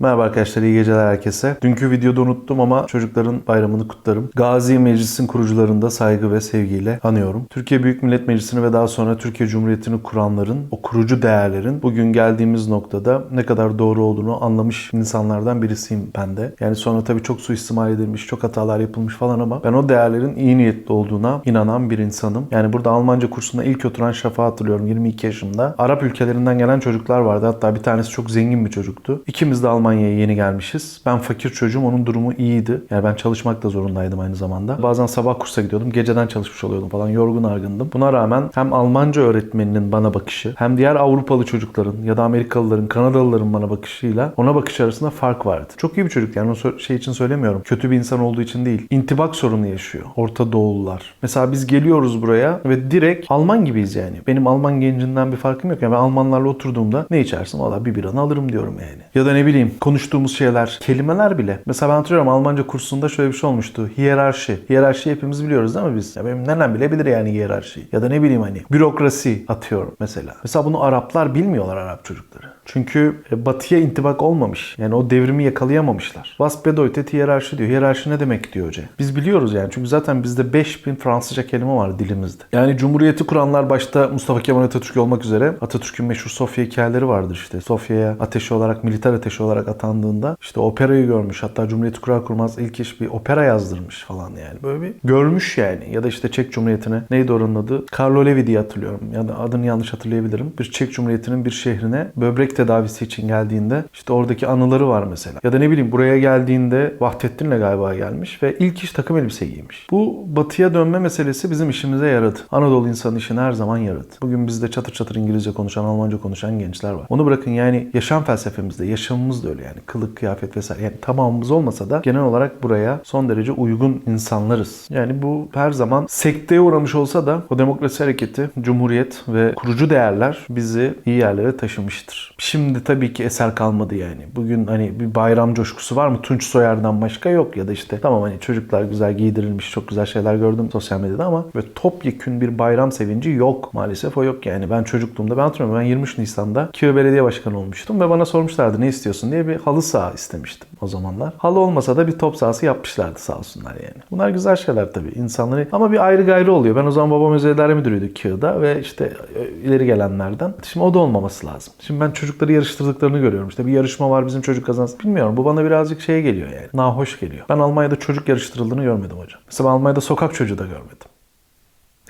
Merhaba arkadaşlar, iyi geceler herkese. Dünkü videoda unuttum ama çocukların bayramını kutlarım. Gazi Meclis'in kurucularını da saygı ve sevgiyle anıyorum. Türkiye Büyük Millet Meclisi'ni ve daha sonra Türkiye Cumhuriyeti'ni kuranların, o kurucu değerlerin bugün geldiğimiz noktada ne kadar doğru olduğunu anlamış insanlardan birisiyim ben de. Yani sonra tabii çok suistimal edilmiş, çok hatalar yapılmış falan ama ben o değerlerin iyi niyetli olduğuna inanan bir insanım. Yani burada Almanca kursuna ilk oturan Şafak'ı hatırlıyorum 22 yaşımda. Arap ülkelerinden gelen çocuklar vardı. Hatta bir tanesi çok zengin bir çocuktu. İkimiz de Almanya'ya yeni gelmişiz. Ben fakir çocuğum, onun durumu iyiydi. Yani ben çalışmak da zorundaydım aynı zamanda. Bazen sabah kursa gidiyordum, geceden çalışmış oluyordum falan. Yorgun argındım. Buna rağmen hem Almanca öğretmeninin bana bakışı, hem diğer Avrupalı çocukların ya da Amerikalıların, Kanadalıların bana bakışıyla ona bakış arasında fark vardı. Çok iyi bir çocuk yani o şey için söylemiyorum. Kötü bir insan olduğu için değil. İntibak sorunu yaşıyor. Orta Doğulular. Mesela biz geliyoruz buraya ve direkt Alman gibiyiz yani. Benim Alman gencinden bir farkım yok. Yani ben Almanlarla oturduğumda ne içersin? Valla bir biranı alırım diyorum yani. Ya da ne bileyim konuştuğumuz şeyler, kelimeler bile. Mesela ben hatırlıyorum Almanca kursunda şöyle bir şey olmuştu. Hiyerarşi. Hiyerarşi hepimiz biliyoruz değil mi biz? Ya benim nenem bile yani hiyerarşi. Ya da ne bileyim hani bürokrasi atıyorum mesela. Mesela bunu Araplar bilmiyorlar Arap çocukları. Çünkü e, batıya intibak olmamış. Yani o devrimi yakalayamamışlar. Was bedeutet hiyerarşi diyor. Hiyerarşi ne demek diyor hoca. Biz biliyoruz yani. Çünkü zaten bizde 5000 Fransızca kelime var dilimizde. Yani Cumhuriyeti kuranlar başta Mustafa Kemal Atatürk olmak üzere Atatürk'ün meşhur Sofya hikayeleri vardır işte. Sofya'ya ateşi olarak, militer ateşi olarak atandığında işte operayı görmüş. Hatta Cumhuriyeti kurar kurmaz ilk iş bir opera yazdırmış falan yani. Böyle bir görmüş yani. Ya da işte Çek Cumhuriyeti'ne neydi oranın adı? Karlo Levi diye hatırlıyorum. Ya da adını yanlış hatırlayabilirim. Bir Çek Cumhuriyeti'nin bir şehrine böbrek tedavisi için geldiğinde işte oradaki anıları var mesela. Ya da ne bileyim buraya geldiğinde Vahdettin'le galiba gelmiş ve ilk iş takım elbise giymiş. Bu batıya dönme meselesi bizim işimize yaradı. Anadolu insanı işine her zaman yaradı. Bugün bizde çatır çatır İngilizce konuşan, Almanca konuşan gençler var. Onu bırakın yani yaşam felsefemizde, yaşamımız da öyle yani. Kılık, kıyafet vesaire. Yani tamamımız olmasa da genel olarak buraya son derece uygun insanlarız. Yani bu her zaman sekteye uğramış olsa da o demokrasi hareketi, cumhuriyet ve kurucu değerler bizi iyi yerlere taşımıştır. Şimdi tabii ki eser kalmadı yani. Bugün hani bir bayram coşkusu var mı? Tunç Soyer'den başka yok ya da işte tamam hani çocuklar güzel giydirilmiş, çok güzel şeyler gördüm sosyal medyada ama böyle topyekün bir bayram sevinci yok. Maalesef o yok yani. Ben çocukluğumda ben hatırlıyorum ben 23 Nisan'da Kiyo Belediye Başkanı olmuştum ve bana sormuşlardı ne istiyorsun diye bir halı saha istemiştim o zamanlar. Halı olmasa da bir top sahası yapmışlardı sağ olsunlar yani. Bunlar güzel şeyler tabii. İnsanları ama bir ayrı gayrı oluyor. Ben o zaman babam özel idare müdürüydü Kiyo'da ve işte e, ileri gelenlerden. Şimdi o da olmaması lazım. Şimdi ben çocukları yarıştırdıklarını görüyorum. İşte bir yarışma var bizim çocuk kazansın. Bilmiyorum bu bana birazcık şey geliyor yani. Nahoş geliyor. Ben Almanya'da çocuk yarıştırıldığını görmedim hocam. Mesela Almanya'da sokak çocuğu da görmedim.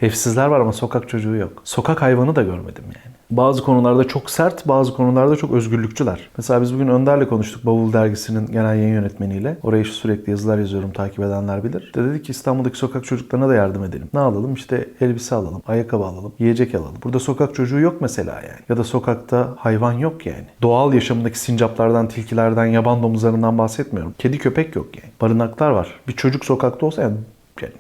Evsizler var ama sokak çocuğu yok. Sokak hayvanı da görmedim yani. Bazı konularda çok sert, bazı konularda çok özgürlükçüler. Mesela biz bugün Önder'le konuştuk Bavul Dergisi'nin genel yayın yönetmeniyle. Oraya sürekli yazılar yazıyorum, takip edenler bilir. De dedi ki İstanbul'daki sokak çocuklarına da yardım edelim. Ne alalım? İşte elbise alalım, ayakkabı alalım, yiyecek alalım. Burada sokak çocuğu yok mesela yani. Ya da sokakta hayvan yok yani. Doğal yaşamındaki sincaplardan, tilkilerden, yaban domuzlarından bahsetmiyorum. Kedi köpek yok yani. Barınaklar var. Bir çocuk sokakta olsa yani, yani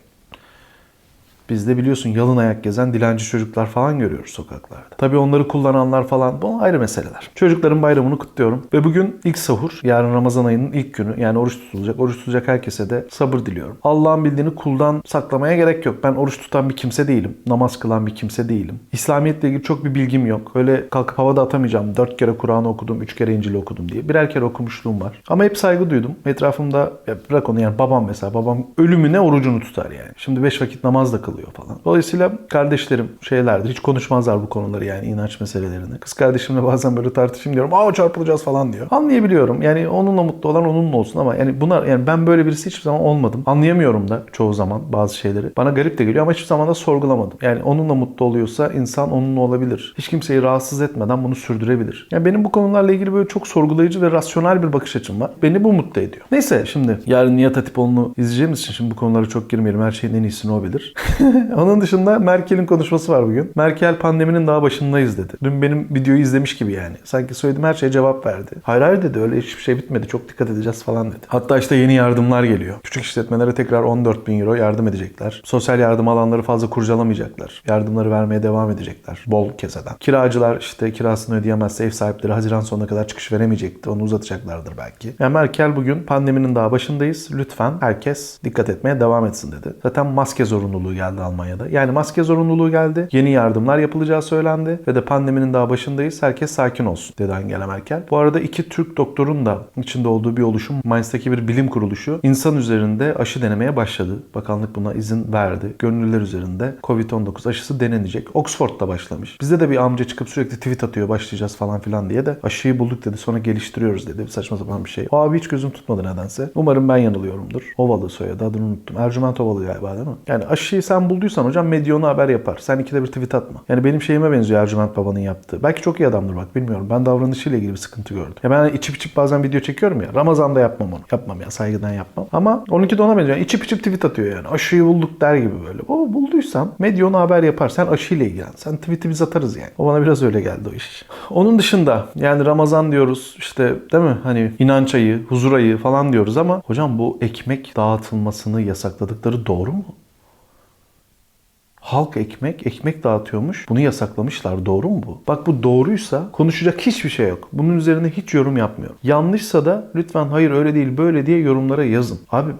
Bizde biliyorsun yalın ayak gezen dilenci çocuklar falan görüyoruz sokaklarda. Tabii onları kullananlar falan bu ayrı meseleler. Çocukların bayramını kutluyorum. Ve bugün ilk sahur. Yarın Ramazan ayının ilk günü. Yani oruç tutulacak. Oruç tutacak herkese de sabır diliyorum. Allah'ın bildiğini kuldan saklamaya gerek yok. Ben oruç tutan bir kimse değilim. Namaz kılan bir kimse değilim. İslamiyetle ilgili çok bir bilgim yok. Öyle kalkıp havada atamayacağım. Dört kere Kur'an okudum, üç kere İncil okudum diye. Birer kere okumuşluğum var. Ama hep saygı duydum. Etrafımda ya bırak onu yani babam mesela. Babam ölümüne orucunu tutar yani. Şimdi beş vakit namaz da kılıyor falan. Dolayısıyla kardeşlerim şeylerdir. Hiç konuşmazlar bu konuları yani inanç meselelerini. Kız kardeşimle bazen böyle tartışayım diyorum. Aa çarpılacağız falan diyor. Anlayabiliyorum. Yani onunla mutlu olan onunla olsun ama yani bunlar yani ben böyle birisi hiçbir zaman olmadım. Anlayamıyorum da çoğu zaman bazı şeyleri. Bana garip de geliyor ama hiçbir zaman da sorgulamadım. Yani onunla mutlu oluyorsa insan onunla olabilir. Hiç kimseyi rahatsız etmeden bunu sürdürebilir. Yani benim bu konularla ilgili böyle çok sorgulayıcı ve rasyonel bir bakış açım var. Beni bu mutlu ediyor. Neyse şimdi yarın Nihat Hatipoğlu'nu izleyeceğimiz için şimdi bu konulara çok girmeyelim. Her şeyin en iyisini o bilir. Onun dışında Merkel'in konuşması var bugün. Merkel pandeminin daha başındayız dedi. Dün benim videoyu izlemiş gibi yani. Sanki söylediğim her şeye cevap verdi. Hayır hayır dedi öyle hiçbir şey bitmedi. Çok dikkat edeceğiz falan dedi. Hatta işte yeni yardımlar geliyor. Küçük işletmelere tekrar 14 bin euro yardım edecekler. Sosyal yardım alanları fazla kurcalamayacaklar. Yardımları vermeye devam edecekler. Bol keseden. Kiracılar işte kirasını ödeyemezse ev sahipleri Haziran sonuna kadar çıkış veremeyecekti. Onu uzatacaklardır belki. Yani Merkel bugün pandeminin daha başındayız. Lütfen herkes dikkat etmeye devam etsin dedi. Zaten maske zorunluluğu geldi geldi Almanya'da. Yani maske zorunluluğu geldi. Yeni yardımlar yapılacağı söylendi. Ve de pandeminin daha başındayız. Herkes sakin olsun dedi Angela Merkel. Bu arada iki Türk doktorun da içinde olduğu bir oluşum. Mainz'taki bir bilim kuruluşu insan üzerinde aşı denemeye başladı. Bakanlık buna izin verdi. Gönüllüler üzerinde Covid-19 aşısı denenecek. Oxford'da başlamış. Bizde de bir amca çıkıp sürekli tweet atıyor başlayacağız falan filan diye de aşıyı bulduk dedi sonra geliştiriyoruz dedi. Saçma sapan bir şey. O abi hiç gözüm tutmadı nedense. Umarım ben yanılıyorumdur. Ovalı soyadı adını unuttum. Ercüment Ovalı galiba değil mi? Yani aşıyı sen bulduysan hocam medyonu haber yapar. Sen ikide bir tweet atma. Yani benim şeyime benziyor Ercüment Baba'nın yaptığı. Belki çok iyi adamdır bak bilmiyorum. Ben davranışıyla ilgili bir sıkıntı gördüm. Ya ben içip içip bazen video çekiyorum ya. Ramazan'da yapmam onu. Yapmam ya saygıdan yapmam. Ama onunki de ona benziyor. Yani içip tweet atıyor yani. Aşıyı bulduk der gibi böyle. Baba bulduysan medyonu haber yapar. Sen aşıyla ilgilen. Sen tweet'i biz atarız yani. O bana biraz öyle geldi o iş. Onun dışında yani Ramazan diyoruz işte değil mi? Hani inanç ayı, huzur ayı falan diyoruz ama hocam bu ekmek dağıtılmasını yasakladıkları doğru mu? Halk ekmek, ekmek dağıtıyormuş. Bunu yasaklamışlar. Doğru mu bu? Bak bu doğruysa konuşacak hiçbir şey yok. Bunun üzerine hiç yorum yapmıyorum. Yanlışsa da lütfen hayır öyle değil böyle diye yorumlara yazın. Abi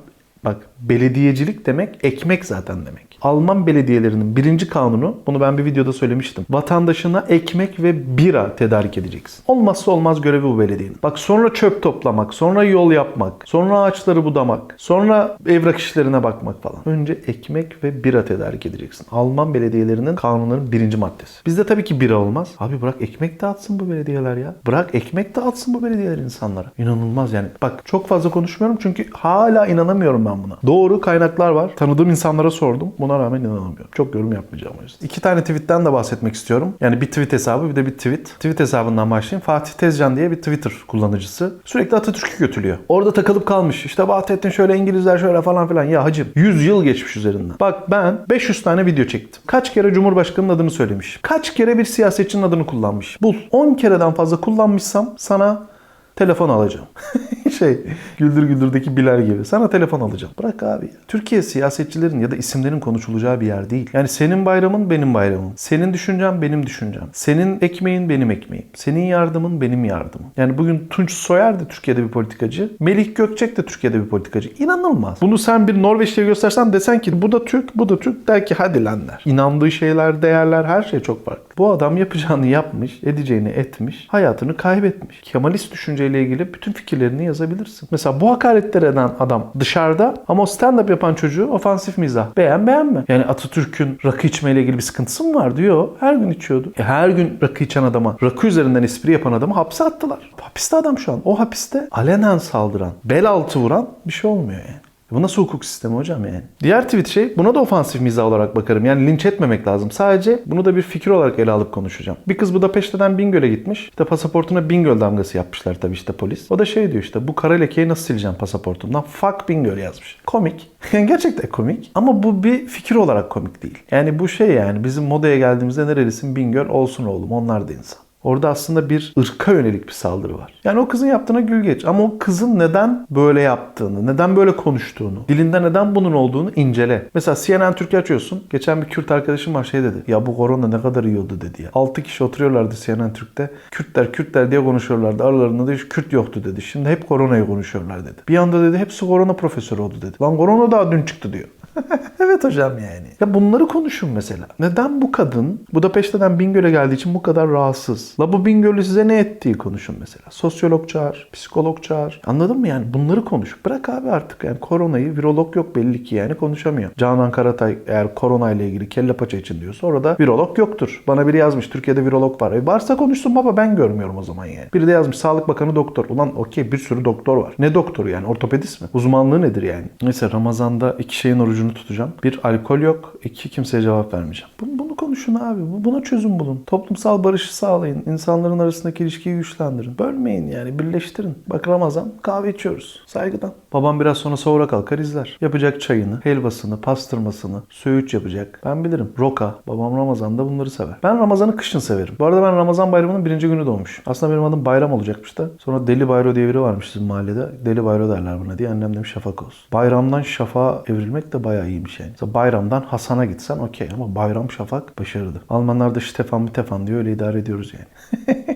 Bak belediyecilik demek ekmek zaten demek. Alman belediyelerinin birinci kanunu, bunu ben bir videoda söylemiştim. Vatandaşına ekmek ve bira tedarik edeceksin. Olmazsa olmaz görevi bu belediyenin. Bak sonra çöp toplamak, sonra yol yapmak, sonra ağaçları budamak, sonra evrak işlerine bakmak falan. Önce ekmek ve bira tedarik edeceksin. Alman belediyelerinin kanunların birinci maddesi. Bizde tabii ki bira olmaz. Abi bırak ekmek dağıtsın bu belediyeler ya. Bırak ekmek dağıtsın bu belediyeler insanlara. İnanılmaz yani. Bak çok fazla konuşmuyorum çünkü hala inanamıyorum ben buna. Doğru kaynaklar var. Tanıdığım insanlara sordum. Buna rağmen inanamıyorum. Çok yorum yapmayacağım o yüzden. İki tane tweetten de bahsetmek istiyorum. Yani bir tweet hesabı bir de bir tweet. Tweet hesabından başlayayım. Fatih Tezcan diye bir Twitter kullanıcısı. Sürekli Atatürk'ü kötülüyor. Orada takılıp kalmış. İşte Vahdettin şöyle İngilizler şöyle falan filan. Ya hacım 100 yıl geçmiş üzerinden. Bak ben 500 tane video çektim. Kaç kere Cumhurbaşkanı'nın adını söylemiş. Kaç kere bir siyasetçinin adını kullanmış. Bul. 10 kereden fazla kullanmışsam sana telefon alacağım. şey Güldür Güldür'deki Bilal gibi. Sana telefon alacağım. Bırak abi ya. Türkiye siyasetçilerin ya da isimlerin konuşulacağı bir yer değil. Yani senin bayramın benim bayramım. Senin düşüncen benim düşüncem. Senin ekmeğin benim ekmeğim. Senin yardımın benim yardımım. Yani bugün Tunç Soyer de Türkiye'de bir politikacı. Melih Gökçek de Türkiye'de bir politikacı. İnanılmaz. Bunu sen bir Norveçli'ye göstersen desen ki bu da Türk, bu da Türk der ki hadi lan. İnandığı şeyler, değerler her şey çok farklı. Bu adam yapacağını yapmış, edeceğini etmiş, hayatını kaybetmiş. Kemalist düşünceyle ilgili bütün fikirlerini yazabilirsin. Mesela bu hakaretler eden adam dışarıda ama stand-up yapan çocuğu ofansif mizah. Beğen beğenme. Yani Atatürk'ün rakı içmeyle ilgili bir sıkıntısı mı var diyor. Her gün içiyordu. E her gün rakı içen adama, rakı üzerinden espri yapan adamı hapse attılar. Hapiste adam şu an. O hapiste alenen saldıran, bel altı vuran bir şey olmuyor yani. Bu nasıl hukuk sistemi hocam yani? Diğer tweet şey buna da ofansif mizah olarak bakarım. Yani linç etmemek lazım. Sadece bunu da bir fikir olarak ele alıp konuşacağım. Bir kız Budapeşte'den Bingöl'e gitmiş. İşte pasaportuna Bingöl damgası yapmışlar tabii işte polis. O da şey diyor işte bu kara lekeyi nasıl sileceğim pasaportumdan? Fuck Bingöl yazmış. Komik. Gerçekten komik. Ama bu bir fikir olarak komik değil. Yani bu şey yani bizim modaya geldiğimizde nerelisin Bingöl olsun oğlum onlar da insan. Orada aslında bir ırka yönelik bir saldırı var. Yani o kızın yaptığına gül geç. Ama o kızın neden böyle yaptığını, neden böyle konuştuğunu, dilinde neden bunun olduğunu incele. Mesela CNN Türkiye açıyorsun. Geçen bir Kürt arkadaşım var şey dedi. Ya bu korona ne kadar iyi oldu dedi ya. 6 kişi oturuyorlardı CNN Türk'te. Kürtler Kürtler diye konuşuyorlardı. Aralarında da hiç Kürt yoktu dedi. Şimdi hep koronayı konuşuyorlar dedi. Bir anda dedi hepsi korona profesörü oldu dedi. Lan korona daha dün çıktı diyor. Evet hocam yani. Ya bunları konuşun mesela. Neden bu kadın Budapeşte'den Bingöl'e geldiği için bu kadar rahatsız? La bu Bingöl'ü size ne ettiği konuşun mesela. Sosyolog çağır, psikolog çağır. Anladın mı yani? Bunları konuş. Bırak abi artık yani koronayı virolog yok belli ki yani konuşamıyor. Canan Karatay eğer korona ile ilgili kelle paça için diyorsa orada virolog yoktur. Bana biri yazmış Türkiye'de virolog var. E varsa konuşsun baba ben görmüyorum o zaman yani. Biri de yazmış Sağlık Bakanı doktor. Ulan okey bir sürü doktor var. Ne doktoru yani? Ortopedist mi? Uzmanlığı nedir yani? Neyse Ramazan'da iki şeyin orucunu tutacağım. Bir alkol yok. iki kimseye cevap vermeyeceğim. Bunu, bunu konuşun abi. Bu- Buna çözüm bulun. Toplumsal barışı sağlayın. İnsanların arasındaki ilişkiyi güçlendirin. Bölmeyin yani. Birleştirin. Bak Ramazan kahve içiyoruz. Saygıdan. Babam biraz sonra sahura kalkar izler. Yapacak çayını, helvasını, pastırmasını, söğüt yapacak. Ben bilirim. Roka. Babam Ramazan'da bunları sever. Ben Ramazan'ı kışın severim. Bu arada ben Ramazan bayramının birinci günü doğmuş. Aslında benim adım Bayram olacakmış da. Sonra Deli Bayro diye biri varmış sizin mahallede. Deli Bayro derler buna diye. Annem demiş şafak olsun. Bayramdan şafağa evrilmek de bayağı iyiymiş yani. Mesela bayramdan Hasan'a gitsen okey ama bayram şafak başarılı. Almanlar da Stefan Mütefan diyor öyle idare ediyoruz yani.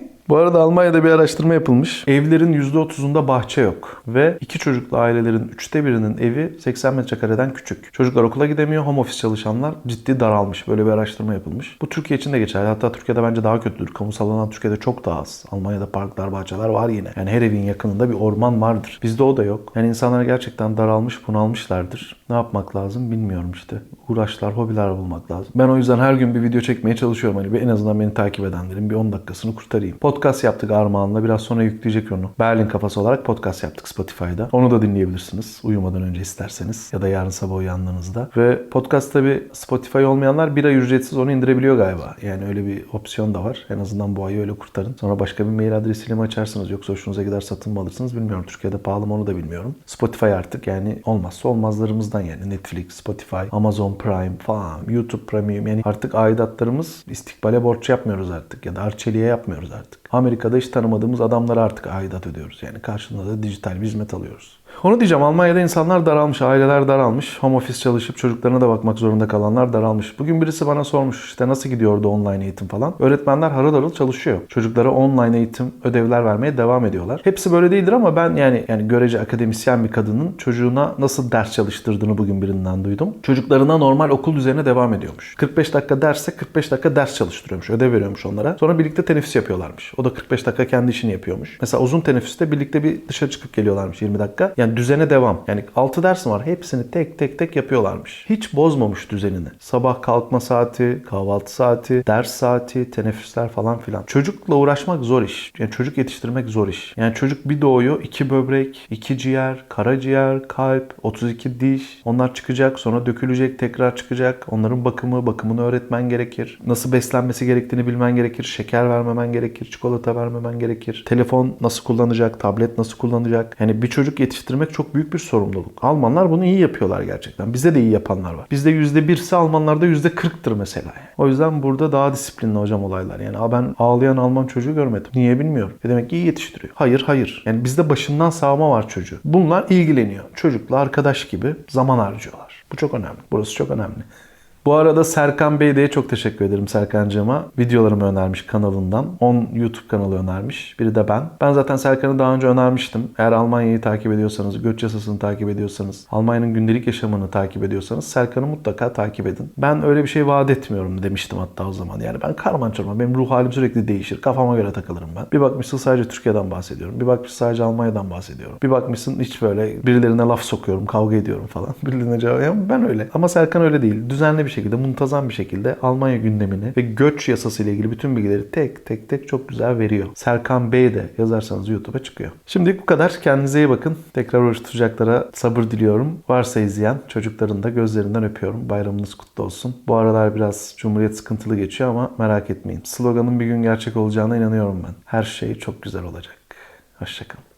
Bu arada Almanya'da bir araştırma yapılmış. Evlerin %30'unda bahçe yok. Ve iki çocuklu ailelerin üçte birinin evi 80 metrekareden küçük. Çocuklar okula gidemiyor. Home office çalışanlar ciddi daralmış. Böyle bir araştırma yapılmış. Bu Türkiye için de geçerli. Hatta Türkiye'de bence daha kötüdür. Kamusal alan Türkiye'de çok daha az. Almanya'da parklar, bahçeler var yine. Yani her evin yakınında bir orman vardır. Bizde o da yok. Yani insanlar gerçekten daralmış, bunalmışlardır. Ne yapmak lazım bilmiyorum işte. Uğraşlar, hobiler bulmak lazım. Ben o yüzden her gün bir video çekmeye çalışıyorum. Hani en azından beni takip edenlerin bir 10 dakikasını kurtarayım. Podcast yaptık Armağan'la. Biraz sonra yükleyecek onu. Berlin kafası olarak podcast yaptık Spotify'da. Onu da dinleyebilirsiniz. Uyumadan önce isterseniz. Ya da yarın sabah uyandığınızda. Ve podcast tabi Spotify olmayanlar bir ay ücretsiz onu indirebiliyor galiba. Yani öyle bir opsiyon da var. En azından bu ayı öyle kurtarın. Sonra başka bir mail adresiyle mi açarsınız yoksa hoşunuza gider satın mı alırsınız bilmiyorum. Türkiye'de pahalı mı onu da bilmiyorum. Spotify artık yani olmazsa olmazlarımızdan yani. Netflix, Spotify, Amazon Prime falan, YouTube Premium yani artık aidatlarımız istikbale borç yapmıyoruz artık ya da arçeliğe yapmıyoruz artık. Amerika'da hiç tanımadığımız adamlara artık aidat ödüyoruz. Yani karşılığında da dijital bir hizmet alıyoruz. Onu diyeceğim Almanya'da insanlar daralmış, aileler daralmış. Home office çalışıp çocuklarına da bakmak zorunda kalanlar daralmış. Bugün birisi bana sormuş işte nasıl gidiyordu online eğitim falan. Öğretmenler harıl harıl çalışıyor. Çocuklara online eğitim ödevler vermeye devam ediyorlar. Hepsi böyle değildir ama ben yani yani görece akademisyen bir kadının çocuğuna nasıl ders çalıştırdığını bugün birinden duydum. Çocuklarına normal okul düzenine devam ediyormuş. 45 dakika derse 45 dakika ders çalıştırıyormuş. Ödev veriyormuş onlara. Sonra birlikte teneffüs yapıyorlarmış. O da 45 dakika kendi işini yapıyormuş. Mesela uzun teneffüste birlikte bir dışarı çıkıp geliyorlarmış 20 dakika. Yani düzene devam. Yani 6 ders var. Hepsini tek tek tek yapıyorlarmış. Hiç bozmamış düzenini. Sabah kalkma saati, kahvaltı saati, ders saati, teneffüsler falan filan. Çocukla uğraşmak zor iş. Yani çocuk yetiştirmek zor iş. Yani çocuk bir doğuyor, iki böbrek, iki ciğer, karaciğer, kalp, 32 diş. Onlar çıkacak, sonra dökülecek, tekrar çıkacak. Onların bakımı, bakımını öğretmen gerekir. Nasıl beslenmesi gerektiğini bilmen gerekir. Şeker vermemen gerekir, çikolata vermemen gerekir. Telefon nasıl kullanacak, tablet nasıl kullanacak. Yani bir çocuk yetiştirmek çok büyük bir sorumluluk. Almanlar bunu iyi yapıyorlar gerçekten. Bizde de iyi yapanlar var. Bizde %1 ise Almanlarda %40'tır mesela. O yüzden burada daha disiplinli hocam olaylar. Yani "Aa, ben ağlayan Alman çocuğu görmedim. Niye bilmiyorum. E demek ki iyi yetiştiriyor. Hayır hayır. Yani bizde başından sağma var çocuğu. Bunlar ilgileniyor. Çocukla arkadaş gibi zaman harcıyorlar. Bu çok önemli. Burası çok önemli. Bu arada Serkan Bey'de çok teşekkür ederim Serkan'cığıma. Videolarımı önermiş kanalından. 10 YouTube kanalı önermiş. Biri de ben. Ben zaten Serkan'ı daha önce önermiştim. Eğer Almanya'yı takip ediyorsanız, göç yasasını takip ediyorsanız, Almanya'nın gündelik yaşamını takip ediyorsanız Serkan'ı mutlaka takip edin. Ben öyle bir şey vaat etmiyorum demiştim hatta o zaman. Yani ben karman çorman. Benim ruh halim sürekli değişir. Kafama göre takılırım ben. Bir bakmışsın sadece Türkiye'den bahsediyorum. Bir bakmışsın sadece Almanya'dan bahsediyorum. Bir bakmışsın hiç böyle birilerine laf sokuyorum, kavga ediyorum falan. Birilerine cevap yani ben öyle. Ama Serkan öyle değil. Düzenli bir şekilde, muntazam bir şekilde Almanya gündemini ve göç yasası ile ilgili bütün bilgileri tek tek tek çok güzel veriyor. Serkan Bey de yazarsanız YouTube'a çıkıyor. Şimdilik bu kadar. Kendinize iyi bakın. Tekrar oruç tutacaklara sabır diliyorum. Varsa izleyen çocukların da gözlerinden öpüyorum. Bayramınız kutlu olsun. Bu aralar biraz Cumhuriyet sıkıntılı geçiyor ama merak etmeyin. Sloganın bir gün gerçek olacağına inanıyorum ben. Her şey çok güzel olacak. Hoşçakalın.